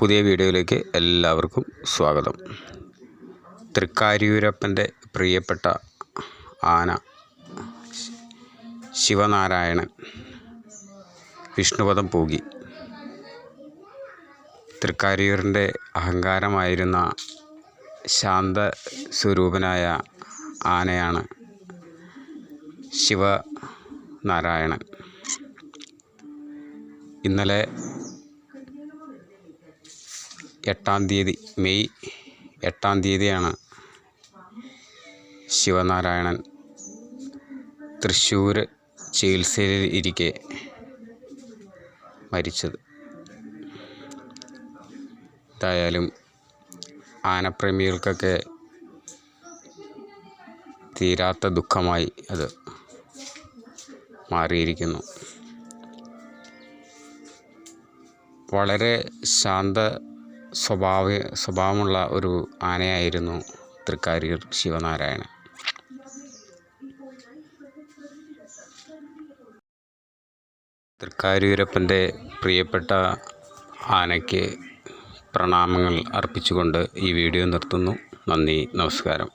പുതിയ വീഡിയോയിലേക്ക് എല്ലാവർക്കും സ്വാഗതം. തൃക്കാര്യൂരപ്പന്റെ പ്രിയപ്പെട്ട ആന ശിവനാരായണൻ വിഷ്ണുപദം പൂകി. തൃക്കാര്യൂരിന്റെ അഹങ്കാരമായിരുന്ന ശാന്ത സ്വരൂപനായ ആനയാണ് ശിവനാരായണൻ. ഇന്നലെ എട്ടാം തീയതി മെയ് എട്ടാം തീയതിയാണ് ശിവനാരായണൻ തൃശ്ശൂർ ചികിത്സയിൽ ഇരിക്കെ മരിച്ചത്. എന്തായാലും ആനപ്രേമികൾക്കൊക്കെ തീരാത്ത ദുഃഖമായി അത് മാറിയിരിക്കുന്നു. വളരെ ശാന്ത സ്വഭാവ സ്വഭാവമുള്ള ഒരു ആനയായിരുന്നു തൃക്കാരിയർ ശിവനാരായണൻ. തൃക്കാരിയൂരപ്പന്റെ പ്രിയപ്പെട്ട ആനയ്ക്ക് പ്രണാമങ്ങൾ അർപ്പിച്ചുകൊണ്ട് ഈ വീഡിയോ നിർത്തുന്നു. നന്ദി നമസ്കാരം.